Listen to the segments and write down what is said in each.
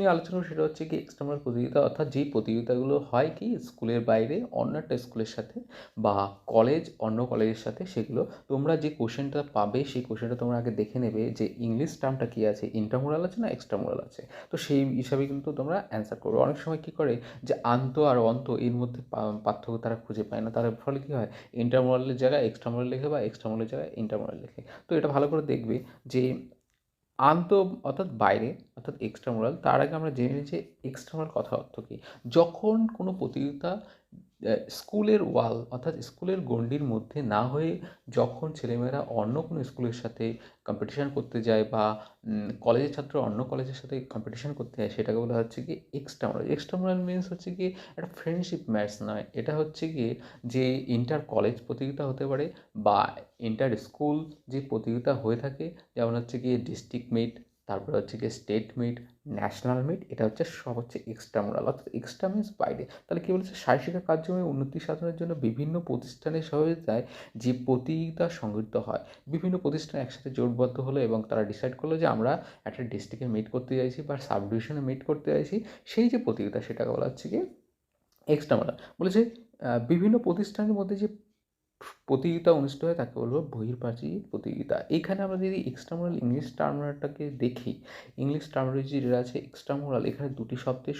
নিয়ে আলোচনা সেটা হচ্ছে কি এক্সটার্নাল প্রতিযোগিতা, অর্থাৎ যেই প্রতিযোগিতাগুলো হয় কি স্কুলের বাইরে অন্য একটা স্কুলের সাথে বা কলেজ অন্য কলেজের সাথে সেগুলো, তোমরা যে কোশ্চেনটা পাবে সেই কোশ্চেনটা তোমরা আগে দেখে নেবে যে ইংলিশ টার্মটা কী আছে ইন্টারমোরাল আছে না এক্সট্রামোরাল আছে? তো সেই হিসাবে কিন্তু তোমরা অ্যান্সার করবে। অনেক সময় কী করে যে আন্ত আর অন্ত এর মধ্যে পার্থক্য তারা খুঁজে পায় না। তার ফলে কী হয়? ইন্টারমোরালের জায়গায় এক্সট্রামোরাল লেখে বা এক্সট্রামোরালের জায়গায় ইন্টারমোরাল লেখে। তো এটা ভালো করে দেখবে যে আন্ত অর্থাৎ বাইরে, অর্থাৎ এক্সট্রামোরাল তার আগে আমরা জেনে নিই যে এক্সট্রামোরাল কথা অর্থ কী। যখন কোনো প্রতিযোগিতা স্কুলের ওয়াল অর্থাৎ স্কুলের গণ্ডির মধ্যে না হয়ে যখন ছেলেমেয়েরা অন্য কোনো স্কুলের সাথে কম্পিটিশান করতে যায় বা কলেজের ছাত্র অন্য কলেজের সাথে কম্পিটিশান করতে যায়, সেটাকে বলা হচ্ছে কি এক্সট্রামোরাল এক্সট্রামোরাল মিনস হচ্ছে কি একটা ফ্রেন্ডশিপ ম্যাচ নয়। এটা হচ্ছে কি যে ইন্টার কলেজ প্রতিযোগিতা হতে পারে বা ইন্টার স্কুল যে প্রতিযোগিতা হয়ে থাকে, যেমন হচ্ছে কি ডিস্ট্রিক্ট মিট তারপরে হচ্ছে গিয়ে স্টেট মিট ন্যাশনাল মিট এটা হচ্ছে সব হচ্ছে এক্সট্রা মোরাল অর্থাৎ এক্সট্রা মিনস বাইরে তাহলে কী বলছে? শিক্ষা কার্যক্রমে উন্নতি সাধনের জন্য বিভিন্ন প্রতিষ্ঠানের সহযোগিতায় যে প্রতিযোগিতা সংগঠিত হয়। বিভিন্ন প্রতিষ্ঠান একসাথে জোটবদ্ধ হলো এবং তারা ডিসাইড করল যে আমরা একটা ডিস্ট্রিক্টে মিট করতে চাইছি বা সাব ডিভিশনে মিট করতে চাইছি সেই যে প্রতিযোগিতা, সেটাকে বলা হচ্ছে কি এক্সট্রা মোরাল বলেছে বিভিন্ন প্রতিষ্ঠানের মধ্যে যে প্রতিযোগিতা অনুষ্ঠিত হয় তাকে বলব বহির্প্রাচীর প্রতিযোগিতা। এখানে আমরা যদি এক্সট্রামোরাল ইংলিশ টার্মটাকে দেখি ইংলিশ টার্মোলজি যেটা আছে এক্সট্রামোরাল এখানে দুটি শব্দের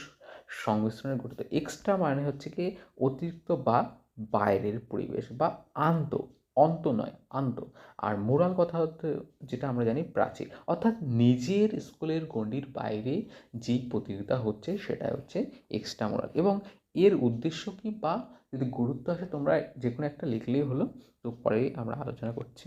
সংমিশ্রণে গঠিত। এক্সট্রা মানে হচ্ছে কি অতিরিক্ত বা বাইরের পরিবেশ বা আন্ত, অন্ত নয়, আন্ত। আর মোরাল কথা হচ্ছে যেটা আমরা জানি প্রাচীর। অর্থাৎ নিজের স্কুলের গণ্ডির বাইরে যেই প্রতিযোগিতা হচ্ছে সেটা হচ্ছে এক্সট্রা মোরাল এবং এর উদ্দেশ্য কী? বা যদি গুরুত্ব আসে, তোমরা যে কোনো একটা লিখলেই হলো। তো পরে আমরা আলোচনা করছি।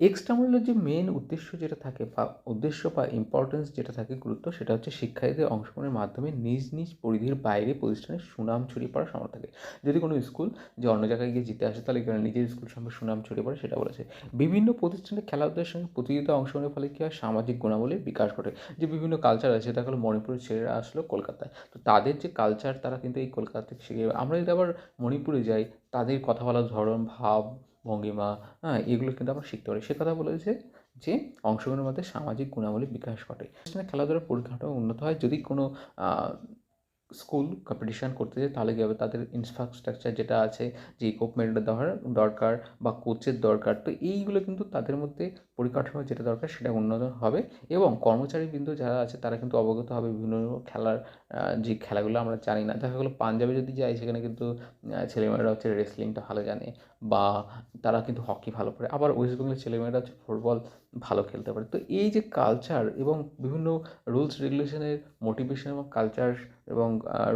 এক্সট্রামোরালের যে মেন উদ্দেশ্য যেটা থাকে বা উদ্দেশ্য বা ইম্পর্টেন্স যেটা থাকে, গুরুত্ব, সেটা হচ্ছে শিক্ষার্থীদের অংশগ্রহণের মাধ্যমে নিজ নিজ পরিধির বাইরে প্রতিষ্ঠানের সুনাম ছড়িয়ে পড়ার সমর্থ থাকে। যদি কোনো স্কুল যে অন্য জায়গায় গিয়ে জিতে আসে, তাহলে নিজের স্কুল সঙ্গে সুনাম ছড়িয়ে পড়ে, সেটা বলেছে। বিভিন্ন প্রতিষ্ঠানের খেলাধুলার সঙ্গে প্রতিযোগিতা অংশগ্রহণের ফলে কী হয়? সামাজিক গুণাবলীর বিকাশ ঘটে। যে বিভিন্ন কালচার আছে, দেখা হলো মণিপুরের ছেলেরা আসলো কলকাতায়। তো তাদের যে কালচার তারা কিন্তু এই কলকাতা থেকে শিখে আমরা যদি আবার মণিপুরে যাই, তাদের কথা বলার ধরন, ভাব ভঙ্গিমা হ্যাঁ এগুলো কিন্তু আমরা শিখতে পারি। সে কথা বলেছে যে অংশগ্রহণের মধ্যে সামাজিক গুণাবলী বিকাশ ঘটে। সেখানে খেলাধুলার পরিকাঠামো উন্নত হয়। যদি কোনো স্কুল কম্পিটিশান করতে যায়, তাহলে কী হবে? তাদের ইনফ্রাস্ট্রাকচার যেটা আছে, যে ইকুইপমেন্টের দরকার বা কোচের দরকার, তো এইগুলো কিন্তু তাদের মধ্যে পরিকাঠামো যেটা দরকার সেটা উন্নত হবে এবং কর্মচারী কর্মচারীবৃন্দ যারা আছে তারা কিন্তু অবগত হবে বিভিন্ন খেলার যে খেলাগুলো আমরা জানি না। দেখা গেলো পাঞ্জাবে যদি যাই সেখানে কিন্তু ছেলেমেয়েরা হচ্ছে রেসলিংটা ভালো জানে বা তারা কিন্তু হকি ভালো পারে আবার ওয়েস্ট বেঙ্গলের ছেলেমেয়েরা হচ্ছে ফুটবল ভালো খেলতে পারে। তো এই যে কালচার এবং বিভিন্ন রুলস রেগুলেশনের মোটিভেশন এবং কালচার এবং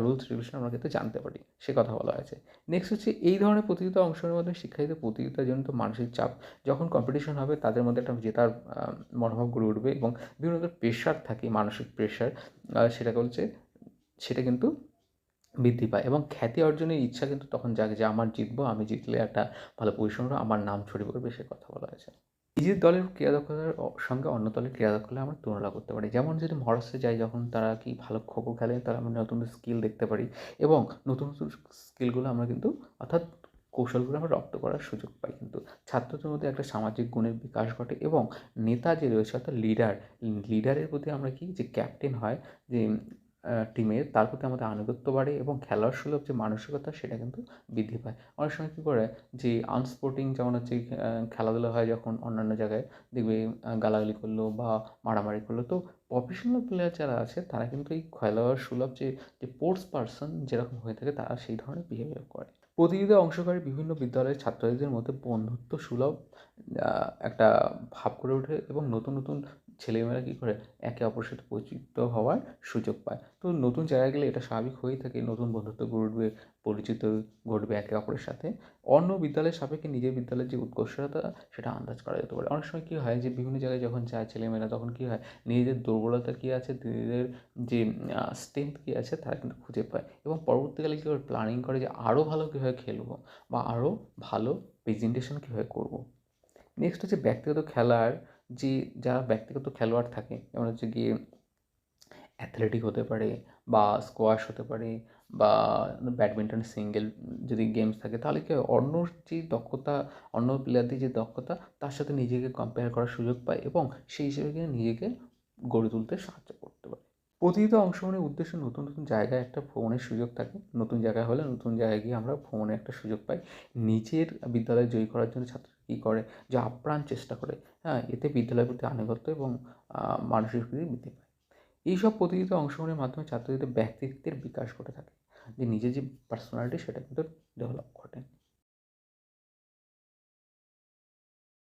রুলস রেগুলেশন আমরা কিন্তু জানতে পারি। সে কথা বলা হয়েছে। নেক্সট হচ্ছে এই ধরনের প্রতিযোগিতা অংশগ্রহণের মাধ্যমে শিক্ষার্থীদের প্রতিযোগিতাজনিত মানসিক চাপ। যখন কম্পিটিশন হবে তাদের মধ্যে একটা জেতার মনোভাব গড়ে উঠবে এবং বিভিন্ন ধরনের প্রেশার থাকে, মানসিক প্রেশার সেটাকে বলছে, সেটা কিন্তু বৃদ্ধি পায় এবং খ্যাতি অর্জনের ইচ্ছা কিন্তু তখন জাগে যে আমার জিতবো, আমি জিতলে একটা ভালো পজিশন আমার নাম ছড়িয়ে পড়বে, সে কথা বলা হয়েছে। নিজের দলের ক্রীড়া দক্ষতার সঙ্গে অন্য দলের ক্রীড়া দক্ষতা আমরা তুলনা করতে পারি। যেমন যদি মহারাষ্ট্রে যাই, যখন তারা কি ভালো খোখো খেলে, তারা আমরা নতুন স্কিল দেখতে পারি এবং নতুন নতুন স্কিলগুলো আমরা কিন্তু অর্থাৎ কৌশলগুলো আমরা রপ্ত করার সুযোগ পাই। কিন্তু ছাত্রদের মধ্যে একটা সামাজিক গুণের বিকাশ ঘটে এবং নেতা যে রয়েছে, অর্থাৎ লিডার লিডারের প্রতি আমরা কি? যে ক্যাপ্টেন হয়, যে টিমের তার প্রতি আমাদের আনুগত্য বাড়ে এবং খেলার সুলভ যে মানসিকতা, সেটা কিন্তু বৃদ্ধি পায়। অনেক সময় কী করে? যে আনস্পোর্টিং যেমন হচ্ছে খেলাধুলা হয় যখন অন্যান্য জায়গায়, দেখবে গালাগালি করল বা মারামারি করল, তো প্রফেশনাল প্লেয়ার যারা আছে, তারা কিন্তু এই খেলোয়াড় সুলভ যে যে স্পোর্টস পার্সন যেরকম হয়ে থাকে, তারা সেই ধরনের বিহেভিয়ার করে। প্রতিযোগিতায় অংশকারী বিভিন্ন বিদ্যালয়ের ছাত্রছাত্রীদের মধ্যে বন্ধুত্ব সুলভ একটা ভাব করে ওঠে এবং নতুন নতুন ছেলেমেয়েরা কী করে একে অপরের সাথে পরিচিত হওয়ার সুযোগ পায়। তো নতুন জায়গায় গেলে এটা স্বাভাবিক হয়েই থাকে, নতুন বন্ধুত্ব উঠবে পরিচিত ঘটবে একে অপরের সাথে। অন্য বিদ্যালয়ের সাপেক্ষে নিজের বিদ্যালয়ের যে উৎকর্ষতা, সেটা আন্দাজ করা যেতে পারে। অনেক সময় কী হয় যে, বিভিন্ন জায়গায় যখন যায় ছেলেমেয়েরা, তখন কী হয়, নিজেদের দুর্বলতা কী আছে, নিজেদের যে স্ট্রেংথ কী আছে, তারা কিন্তু খুঁজে পায়। এবং পরবর্তীকালে কী করে প্ল্যানিং করে যে, আরও ভালো কীভাবে খেলব বা আরও ভালো প্রেজেন্টেশন কীভাবে করব। নেক্সট হচ্ছে ব্যক্তিগত খেলার যে যারা ব্যক্তিগত খেলোয়াড় থাকে, যেমন হচ্ছে গিয়ে অ্যাথলেটিক হতে পারে বা স্কোয়াশ হতে পারে বা ব্যাডমিন্টন সিঙ্গেল যদি গেমস থাকে, তাহলে কি অন্য যে দক্ষতা, অন্য প্লেয়ারদের যে দক্ষতা, তার সাথে নিজেকে কম্পেয়ার করার সুযোগ পায় এবং সেই হিসেবে নিজেকে গড়ে তুলতে সাহায্য করতে প্রতিযোগিতা অংশগ্রহণের উদ্দেশ্য নতুন নতুন জায়গায় একটা ভ্রমণের সুযোগ থাকে। নতুন জায়গায় হলে নতুন জায়গায় গিয়ে আমরা ভ্রমণের একটা সুযোগ পাই। নিজের বিদ্যালয় জয়ী করার জন্য ছাত্র কী করে? যে আপ্রাণ চেষ্টা করে। হ্যাঁ এতে বিদ্যালয়ের প্রতি আনুগত্য এবং মানসিক বৃদ্ধি পায়। এইসব প্রতিযোগিতায় অংশগ্রহণের মাধ্যমে ছাত্রদের ব্যক্তিত্বের বিকাশ ঘটে থাকে। যে নিজের যে পার্সোনালিটি সেটা কিন্তু ডেভেলপ ঘটে।